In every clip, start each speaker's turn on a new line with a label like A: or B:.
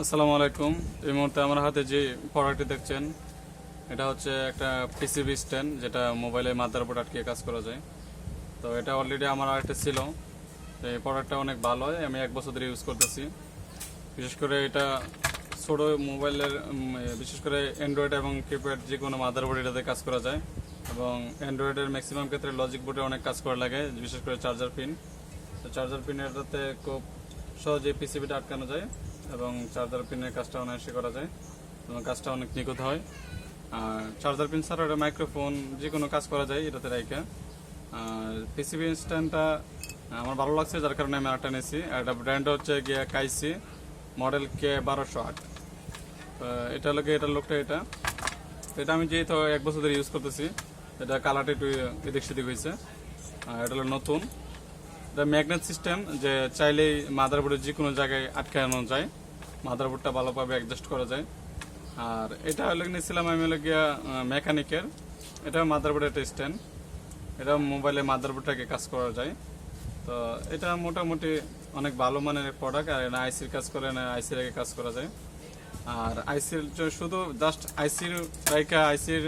A: আসসালামু আলাইকুম। এই মুহূর্তে আমার হাতে যে প্রোডাক্টটি দেখছেন, এটা হচ্ছে একটা পিসিবি স্ট্যান্ড যেটা মোবাইলে মাদারবোর্ড আটকে কাজ করা যায়। তো এটা অলরেডি আমার আরেকটা ছিল। তো এই প্রোডাক্টটা অনেক ভালো হয় আমি এক বছর ধরে ইউজ করতেছি। বিশেষ করে এটা ছোট মোবাইলের বিশেষ করে অ্যান্ড্রয়েড এবং কিপ্যাড যে কোনো মাদারবোর্ড এটাতে কাজ করা যায়। এবং অ্যান্ড্রয়েডের ম্যাক্সিমাম ক্ষেত্রে লজিক বোর্ডে অনেক কাজ করা লাগে, বিশেষ করে চার্জার পিন তো চার্জার পিন এটাতে খুব সহজে পিসিবিটা আটকানো যায়। এবং চার্জার পিনের কাজটা অনায়াসে করা যায় এবং কাজটা অনেক নিখুঁত হয়। আর চার্জার পিন ছাড়া এটা মাইক্রোফোন যে কোনো কাজ করা যায় এটাতে রাইকা আর পিসিবি ইনস্ট্যান্টটা আমার ভালো লাগছে যার কারণে আমি আরেকটা নিয়েছি। এটা ব্র্যান্ড হচ্ছে গিয়ে কাইসি মডেল কে বারোশো আট। এটা লোকে এটার লোকটা এটা। এটা আমি যেহেতু এক বছর ধরে ইউজ করতেছি, এটা কালারটা একটু এদিক সেদিক হয়েছে এটা হলো নতুন। এটা ম্যাগনেট সিস্টেম যে চাইলেই মাদারবোর্ডের যে কোনো জায়গায় আটকানো যায় মাদারবোর্ডটা ভালোভাবে অ্যাডজাস্ট করা যায়। আর এটা হলো নিয়েছিলাম আমি হলো গিয়া মেকানিকের এটা মাদারবোর্ডের একটা স্ট্যান্ড এটা মোবাইলে মাদারবোর্ডটাকে কাজ করা যায়। তো এটা মোটামুটি অনেক ভালো মানের প্রোডাক্ট আর এটা আইসির কাজ করে না আইসির আগে কাজ করা যায়। আর আইসির শুধু জাস্ট আইসির রাইকা আইসির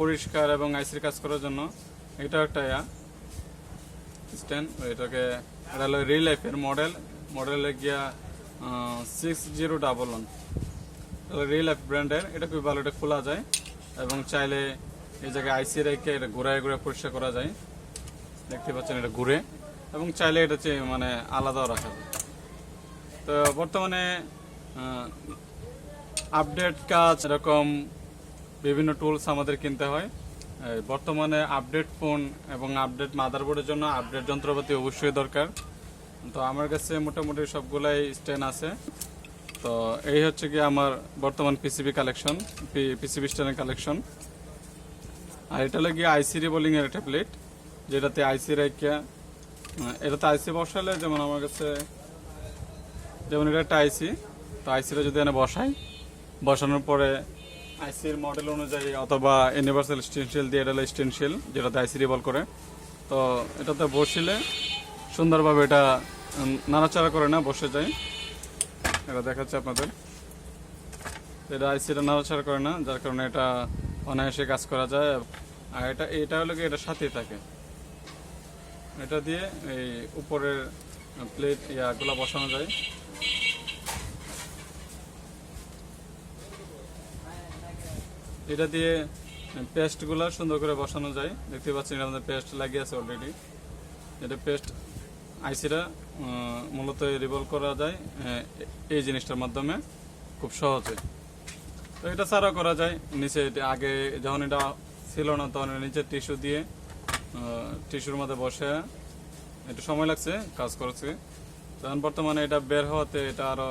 A: পরিষ্কার এবং আইসির কাজ করার জন্য এটা একটা ইয়া। স্ট্যান্ড এটাকে, এটা হলো রিল লাইফের মডেল মডেলে গিয়া six zero double one real life ব্র্যান্ডের এটা খুবই ভালো, এটা খোলা যায়। এবং চাইলে এই জায়গায় আইসি রেখে এটা ঘুরায় ঘুরে পরিষ্কার করা যায়। দেখতে পাচ্ছেন এটা ঘুরে। এবং চাইলে এটা মানে আলাদাও রাখা যায়। তো বর্তমানে আপডেট কাজ এরকম বিভিন্ন টুলস আমাদের কিনতে হয়। বর্তমানে আপডেট ফোন এবং আপডেট মাদারবোর্ডের জন্য আপডেট যন্ত্রপাতি অবশ্যই দরকার। তো আমার কাছে মোটামুটি সবগুলাই স্ট্যান্ড আছে। তো এই হচ্ছে কি আমার বর্তমান পিসিবি কালেকশন পিসিবি স্ট্যান্ডের কালেকশন আর এটা হলো গিয়ে আইসি রিবোলিং এর ট্যাবলেট যেটাতে আইসি রেখে এটাতে আইসি বসালে যেমন আমার কাছে, যেমন এটা একটা আইসি তো আইসিটা যদি এনে বসাই, বসানোর পরে আইসির মডেল অনুযায়ী অথবা ইউনিভার্সাল স্টেনশিল দিয়ে এটা স্টেনশিল যেটাতে আইসি রিভল করে। তো এটাতে বসিলে সুন্দরভাবে এটা নাড়াচাড়া করে না, বসে যায়। এটা দেখাচ্ছে আপনাদের। এটা আইসিটা নাড়াচাড়া করে না, যার কারণে এটা অনায়াসে কাজ করা যায়। আর এটা এটা হলো কি এটা সাথেই থাকে। এটা দিয়ে এই উপরের প্লেট ইয়াগুলো বসানো যায়। এটা দিয়ে পেস্টগুলো সুন্দর করে বসানো যায়। দেখতে পাচ্ছেন এর মধ্যে পেস্ট লাগিয়ে আছে অলরেডি এটা পেস্ট আইসিটা মূলত রিভলভ করা যায় এই জিনিসটার মাধ্যমে খুব সহজে। তো এটা ছাড়াও করা যায়, নিচে আগে যখন এটা ছিল না, তখন নিচে টিস্যু দিয়ে টিস্যুর মধ্যে বসে একটু সময় লাগছে, কাজ করেছে। তখন বর্তমানে এটা বের হওয়াতে এটা আরও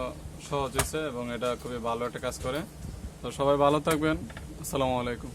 A: সহজ হয়েছে এবং এটা খুবই ভালো একটা কাজ করে। তো সবাই ভালো থাকবেন। আসসালামু আলাইকুম।